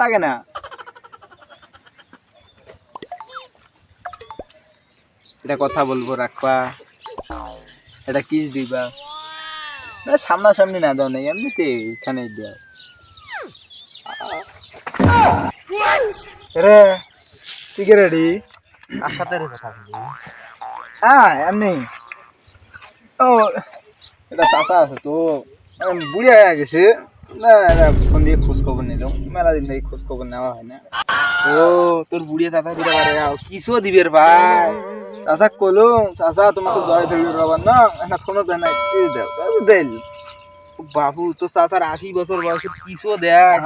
লাগে না। এটা কথা বলব রাখবা। এটা কিস দিবা। না সামনাসামনি না দাও নাই এমনিতে এখানেই দাও। রে তুই কি রেডি আর সাথে রে কথা হ্যাঁ এমনি। ও এটা চাষা আছে তো। এখন বুড়ি হয়ে গেছে। না ফোন দিয়ে নেওয়া হয় না। ও, তোর বুড়িয়ে চাচা দিতে পারে। কিসও দিবে রে ভাই? চাচা কলো চাচা তোমার তো জয় না? না বাবু তো চাচার আশি বছর বয়সে কিসও দেখ?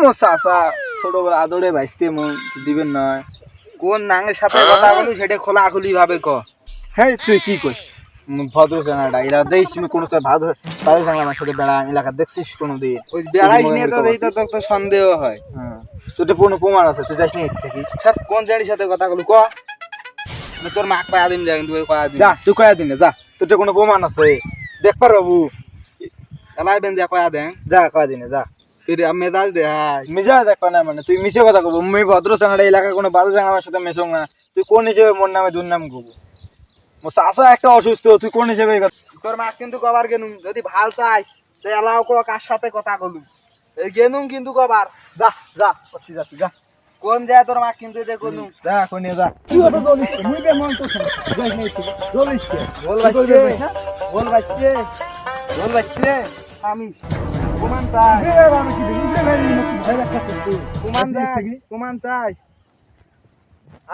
মো চাচা, ছোটবেলা আদরে ভাইস্তে দিবেন নয় কোন নাঙের সাথে কথা বলি সেটা খোলাখুলি ভাবে ক তুই কি কইস? ভদ্র জানাটা এরা দেখিস কোনো ভাদ্র ভাদ্র জানা আমার সাথে বেড়া এলাকা দেখছিস কোনো দিন ওই বেড়াইস নিয়ে তো এই তো তো সন্দেহ হয়। হ্যাঁ। তোর তো কোনো প্রমাণ আছে তুই যাস নি থেকে। স্যার কোন জানির সাথে কথা বলি ক? না তোর মাক পায়া দিন যাই তুই পায়া দিন যা তুই কয়া দিন যা। তোর কোনো প্রমাণ আছে। দেখ পার বাবু। এলাই বেন যা পায়া দেন। যা কয়া দিনে যা। ফির মেদাল দে হাই। মিজা দেখ না মানে তুই মিছে কথা কব। আমি ভদ্র জানাটা এলাকা কোনো বাদু জানা আমার সাথে মেশো না। তুই কোন হিসেবে মোর নামে দুর্নাম কব চাষা একটা অসুস্থ তুই কোন হিসেবে তোর মাক কিন্তু কবার গেনুম যদি ভালো চাইস তো এলাও ক কার সাথে কথা কলু এই গেনুম কিন্তু কবার। যা যা করছি যা যা। কোন যায় তোর মাক কিন্তু যা কোন যা। তুই অত দলিস মুই বে মন তো শুন যাই নাই তুই দলিস বল বাচ্চে বল বাচ্চে বল বাচ্চে আমি। কুমান চাই আমি কি দিতে ভাই ভাই রাখা তুই। কুমান চাই কুমান চাই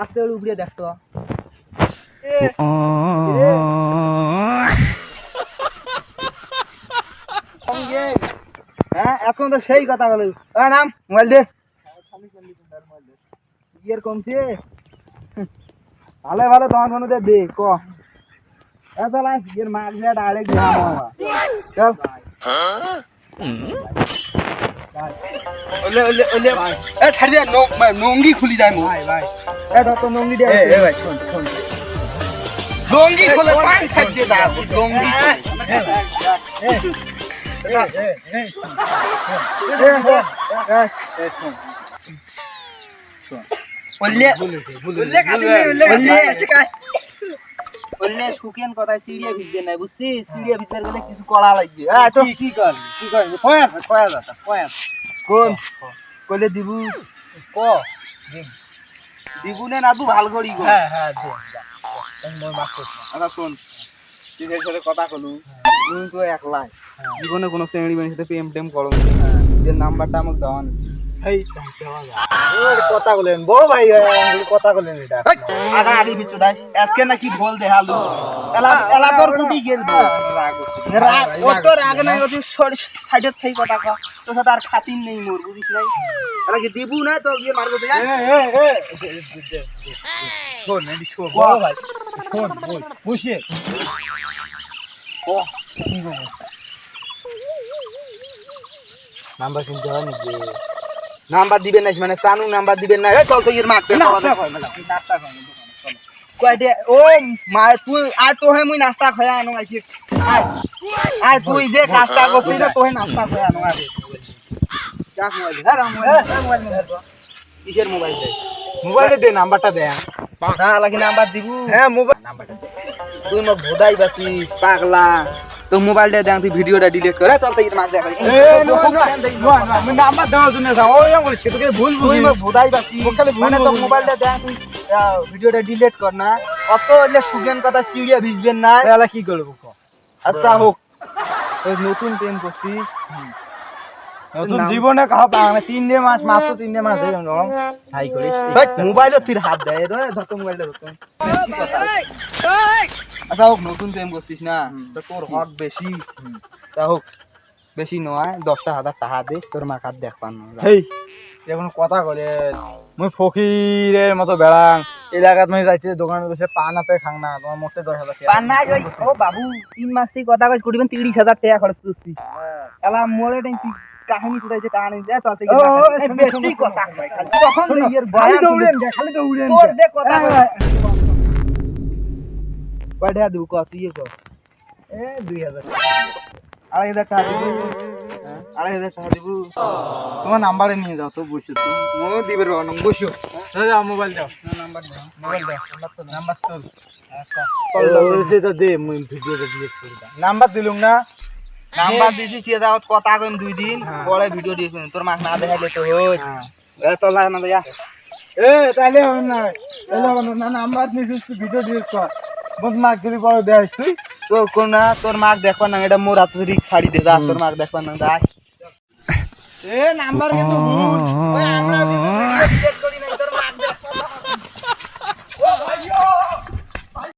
আস্তে উপরে দেখতো সঙ্গে হ্যাঁ এখন তো সেই কথা বলে। হ্যাঁ নাম মোবাইল দে। ইয়ের কমছে? ভালো ভালো তোমার মনে দে ক। এত লাই ইয়ের মার দিয়ে ডাইরেক্ট দিলাম বাবা চল। ওলে ওলে ওলে। এ ছাড়ি দে নঙ্গি খুলি যায় মো ভাই ভাই এ ধর তো নঙ্গি দে এ ভাই শুন শুন। লঙ্গি খুলে পান ছাড় দিয়ে দা লঙ্গি বললে আছে কাই বললে শুকেন কথায় সিড়িয়া ভিজবে নাই বুঝছি সিড়িয়া ভিতরে গেলে কিছু করা লাগবে। হ্যাঁ কি কি কর কি কর কয়া কয়া দাদা কয়া কোন? কইলে দিবু। ক? দিবু নে না ভালো করি গো। হ্যাঁ হ্যাঁ মই করছি আচ্ছা শোন। তুই সাথে কথা কলু। তুমি তো একলাই। জীবনে কোনো শ্রেণি মেয়ের সাথে প্রেম টেম করো যে নাম্বারটা আমাকে দেওয়া নেই। কথা বলেন বড় ভাই কথা বলেন এটা আগা আড়ি বিচু দাই একে নাকি ভোল দেখালু এলা এলা তোর কুটি গেল রাগ রাগ ও তো রাগ নাই সাইডে থেকে কথা কয় তোর সাথে আর খাতির নেই মোর বুঝিস নাই? এলা কি দিবু না তো গিয়ে মারবো তো এ এ এ শোন এদি শোন। বড় ভাই। শোন বল বসে। নাম্বার কিনতে হয় নাকি নাম্বার দিবেন না মানে সানু নাম্বার দিবেন না। চল তো ইয়ের মারতে। কয় দে ও মা তুই আয় তো হে মুই নাস্তা খয়া আনো আইছি। আয় আয় তুই যে নাস্তা করছিস না তোহে নাস্তা খয়া আনো যাক মোবাইল হ্যাঁ মোবাইল হ্যাঁ কিসের মোবাইল দে মোবাইলে দে নাম্বারটা দে হ্যাঁ লাগি নাম্বার দিবু। হ্যাঁ মোবাইল নাম্বারটা তুই মোক ভোদাই বাসিস পাগলা। তো মোবাইল দে দেখ তুই ভিডিওটা ডিলিট করে চল তো মাছ দেখা এ নো নো নো আমি নাম্বার দেওয়ার জন্য ওই আমি সেটাকে ভুল তুই মোক ভোদাই বাসিস মানে তো মোবাইলটা দেখ তুই ভিডিওটা ডিলিট কর না। অত হলে সুগেন কথা সিরিয়া ভিজবেন না। তাহলে কি করব ক? আচ্ছা হোক নতুন প্রেম করছি নতুন জীবনে কাহা পাওয়া না তিন দিয়ে মাস মাত্র তিন দিয়ে মাস হয়ে গেল তির হাত দেয় ধর ধর তো মোবাইলটা ধর। আচ্ছা হোক নতুন প্রেম করছিস না? তো তোর হক বেশি। তা হোক বেশি নয় দশটা হাজার টাকা দিস তোর মা কার দেখ পান হেই এখন কথা কলে। মুই ফকিরের মতো বেড়াং। এলাকাত মই যাইতে দোকানে বসে পান হাতে খাং না তোমার মোটে দশ হাজার পান নাই ওই ও বাবু তিন মাস থেকে কথা কই করিবেন তিরিশ হাজার টাকা খরচ করছি। এলা মোরে টেনছি কাহিনী আনি যা ও, এই শোনো, বেশি কথা। তখন বয়ান দৌড়েন খালি দৌড়েন তোর দে। যে কথা এই, কয়। এই, কয় টাকা দিবো ক তুই ক। এ দুই হাজার। আড়াই হাজার টাকা দিবি। হ্যাঁ। আড়াই হাজার টাকা দিব। তোমার নাম্বারে নিয়ে যাও তো বসো তো ও দিবে রো নম্বর বসো। যাও মোবাইল দাও। নাম্বার দাও। মোবাইল দাও। নাম্বার তোল ও, সেটা দে মুই ভিডিওটা ডিলিট করে নাম্বার দিলুম না। নাম্বার দিছি চেয়ে দাও কথা কইম দুই দিন হ্যাঁ। পরে ভিডিও কইম তোর মাক না দেখাইলে তো হই হ্যাঁ। এ তোর লাগে না তো যা এ তাহলে হবে না। তাহলে হবে না না নাম্বার নিছিস ভিডিও ডিলিট কর। বস মার্ক যদি বড় দেয় তুই। তো কোন না তোর মাক দেখবা না এটা মোর হাতে রিক ছাড়ি দে যা তোর মাক দেখবা না যা। এ নাম্বার কিন্তু ভুল। ওই আমরা